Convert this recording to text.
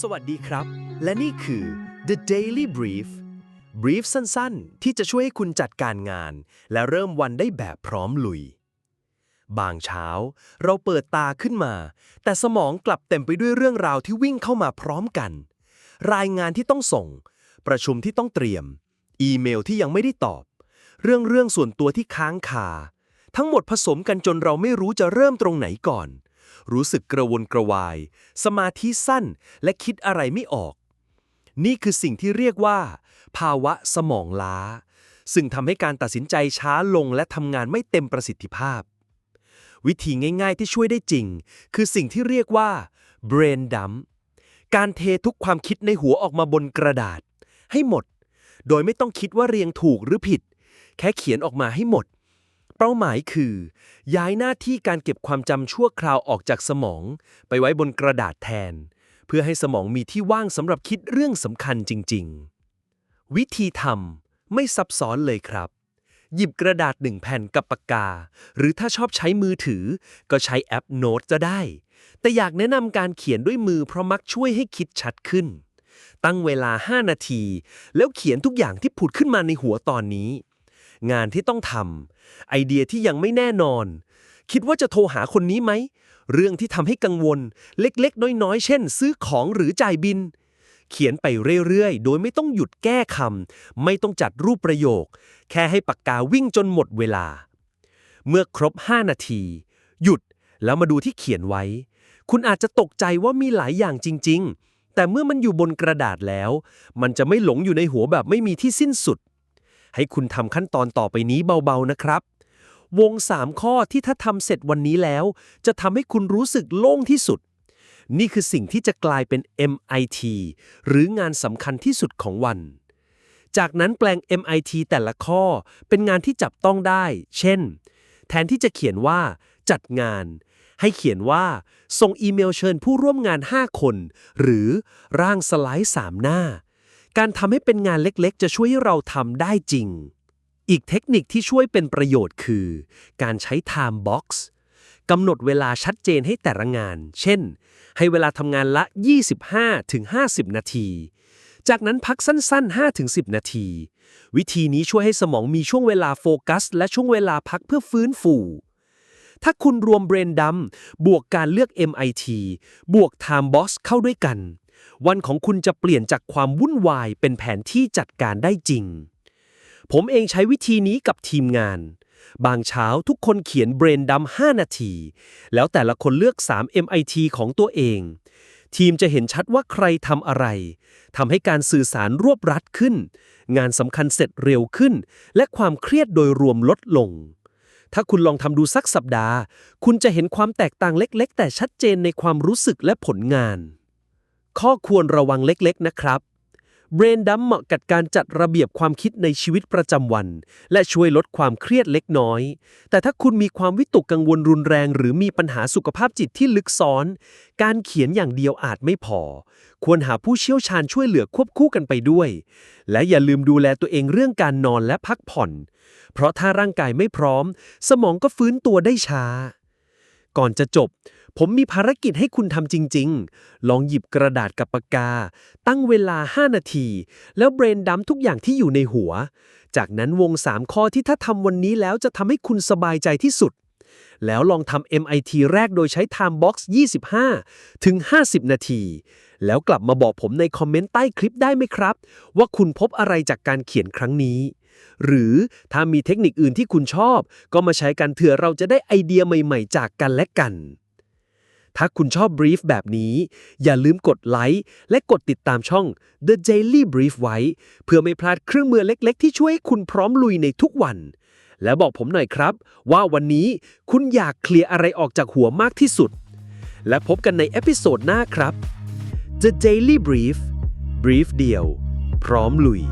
สวัสดีครับ และนี่คือ The Daily Brief Brief สั้นๆ ที่จะช่วยให้คุณจัดการงาน และเริ่มวันได้แบบพร้อมลุย บางเช้า เราเปิดตาขึ้นมา แต่สมองกลับเต็มไปด้วยเรื่องราวที่วิ่งเข้ามาพร้อมกัน รายงานที่ต้องส่ง ประชุมที่ต้องเตรียม อีเมลที่ยังไม่ได้ตอบ เรื่องเรื่องส่วนตัวที่ค้างคา ทั้งหมดผสมกันจนเราไม่รู้จะเริ่มตรงไหนก่อน รู้สึกกระวนกระวาย สมาธิสั้นและคิดอะไรไม่ออก นี่คือสิ่งที่เรียกว่า ภาวะสมองล้า ซึ่งทำให้การตัดสินใจช้าลงและทำงานไม่เต็มประสิทธิภาพ วิธีง่าย ๆ ที่ช่วยได้จริง คือสิ่งที่เรียกว่า brain dump การเททุกความคิดในหัวออกมาบนกระดาษ ให้หมด โดยไม่ต้องคิดว่าเรียงถูกหรือผิด แค่เขียนออกมาให้หมด เป้าหมายคือ ย้ายหน้าที่การเก็บความจำชั่วคราวออกจากสมอง ไปไว้บนกระดาษแทน เพื่อให้สมองมีที่ว่างสำหรับคิดเรื่องสำคัญจริง ๆ วิธีทำไม่ซับซ้อนเลยครับ หยิบกระดาษหนึ่งแผ่นกับปากกา หรือถ้าชอบใช้มือถือ ก็ใช้แอปโน้ตจะได้ แต่อยากแนะนำการเขียนด้วยมือเพราะมักช่วยให้คิดชัดขึ้นตั้งเวลา 5 นาที แล้วเขียนทุกอย่างที่ผุดขึ้นมาในหัวตอนนี้ งานที่ต้องทำไอเดียที่ยังไม่แน่นอน คิดว่าจะโทรหาคนนี้ไหม เรื่องที่ทำให้กังวล เล็กๆ น้อยๆ เช่น ซื้อของหรือจ่ายบิน เขียนไปเรื่อยๆ โดยไม่ต้องหยุดแก้คำไม่ต้องจัดรูปประโยค แค่ให้ปากกาวิ่งจนหมดเวลา เมื่อครบ 5 นาที หยุดแล้วมาดูที่เขียนไว้ คุณอาจจะตกใจว่ามีหลายอย่างจริง ๆ แต่เมื่อมันอยู่บนกระดาษแล้ว มันจะไม่หลงอยู่ในหัวแบบไม่มีที่สิ้นสุด ให้คุณทำขั้นตอนต่อไปนี้เบาๆนะครับ วง 3 ข้อที่ถ้าทำเสร็จวันนี้แล้ว จะทำให้คุณรู้สึกโล่งที่สุด นี่คือสิ่งที่จะกลายเป็น MIT หรืองานสำคัญที่สุดของวัน จากนั้นแปลง MIT แต่ละข้อเป็นงานที่จับต้องได้ เช่น แทนที่จะเขียนว่า จัดงานให้เขียนว่า ส่งอีเมลเชิญผู้ร่วมงาน 5 คน หรือร่างสไลด์ 3 หน้า การทำให้เป็นงานเล็กๆ จะช่วยให้เราทำได้จริง อีกเทคนิคที่ช่วยเป็นประโยชน์คือ การใช้ time box กำหนดเวลาชัดเจนให้แต่ละงาน เช่น ให้เวลาทำงานละ 25-50 นาที จากนั้นพักสั้น ๆ 5-10 นาที วิธีนี้ช่วยให้สมองมีช่วงเวลาโฟกัส และช่วงเวลาพักเพื่อฟื้นฟูถ้าคุณรวมเบรนดัมบวกการเลือก MIT บวก Time Box เข้าด้วยกัน วันของคุณจะเปลี่ยนจากความวุ่นวายเป็นแผนที่จัดการได้จริง ผมเองใช้วิธีนี้กับทีมงาน บางเช้าทุกคนเขียนเบรนดัม5นาที แล้วแต่ละคนเลือก 3 MIT ของตัวเอง ทีมจะเห็นชัดว่าใครทำอะไรทำให้การสื่อสารรวบรัดขึ้น งานสำคัญเสร็จเร็วขึ้น และความเครียดโดยรวมลดลงถ้าคุณลองทำดูสักสัปดาห์ คุณจะเห็นความแตกต่างเล็ก ๆ แต่ชัดเจนในความรู้สึกและผลงาน ข้อควรระวังเล็กๆ นะครับเบรนดัมเหมาะกับการจัดระเบียบความคิดในชีวิตประจำวัน และช่วยลดความเครียดเล็กน้อย แต่ถ้าคุณมีความวิตกกังวลรุนแรง หรือมีปัญหาสุขภาพจิตที่ลึกซ้อน การเขียนอย่างเดียวอาจไม่พอ ควรหาผู้เชี่ยวชาญช่วยเหลือควบคู่กันไปด้วย และอย่าลืมดูแลตัวเองเรื่องการนอนและพักผ่อน เพราะถ้าร่างกายไม่พร้อม สมองก็ฟื้นตัวได้ช้า ก่อนจะจบ ผมมีภารกิจให้คุณทำจริง ๆ ลองหยิบกระดาษกับปากกา ตั้งเวลา 5 นาที แล้วเบรนดัมทุกอย่างที่อยู่ในหัว จากนั้นวง 3 ข้อที่ถ้าทำวันนี้แล้วจะทำให้คุณสบายใจที่สุด แล้วลองทำ MIT แรกโดยใช้ Time Box 25 ถึง 50 นาที แล้วกลับมาบอกผมในคอมเมนต์ใต้คลิปได้ไหมครับ ว่าคุณพบอะไรจากการเขียนครั้งนี้หรือถ้ามีเทคนิคอื่นที่คุณชอบ ก็มาใช้กันเถื่อเราจะได้ไอเดียใหม่ ๆ จากกันและกัน ถ้าคุณชอบบรีฟแบบนี้ อย่าลืมกดไลค์และกดติดตามช่อง The Daily Brief ไว้ เพื่อไม่พลาดเครื่องมือเล็ก ๆ ที่ช่วยให้คุณพร้อมลุยในทุกวัน และบอกผมหน่อยครับ ว่าวันนี้คุณอยากเคลียร์อะไรออกจากหัวมากที่สุด และพบกันในเอพิโซดหน้าครับ The Daily Brief Brief เดียว พร้อมลุย